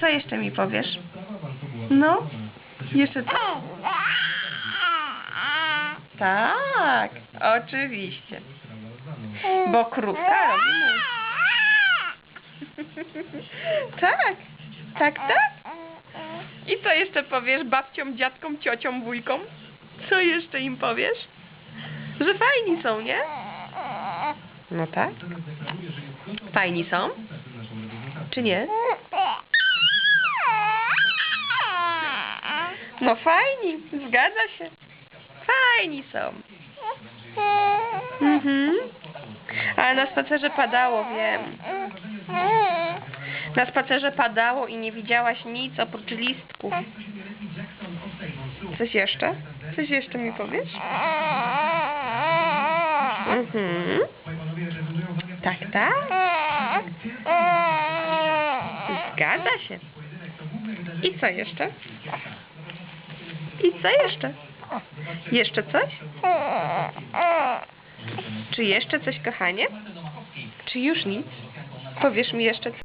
Co jeszcze mi powiesz? No? Jeszcze co? Tak, oczywiście. Bo krówka robi. Tak, tak, tak. I co jeszcze powiesz babciom, dziadkom, ciociom, wujkom? Co jeszcze im powiesz? Że fajni są, nie? No tak. Fajni są? Czy nie? No fajni, zgadza się. Fajni są. Mhm. Ale na spacerze padało, wiem. Na spacerze padało i nie widziałaś nic oprócz listków. Coś jeszcze? Coś jeszcze mi powiesz? Mhm. Tak, tak. Zgadza się. I co jeszcze? I co jeszcze? Jeszcze coś? Czy jeszcze coś, kochanie? Czy już nic? Powiesz mi jeszcze coś?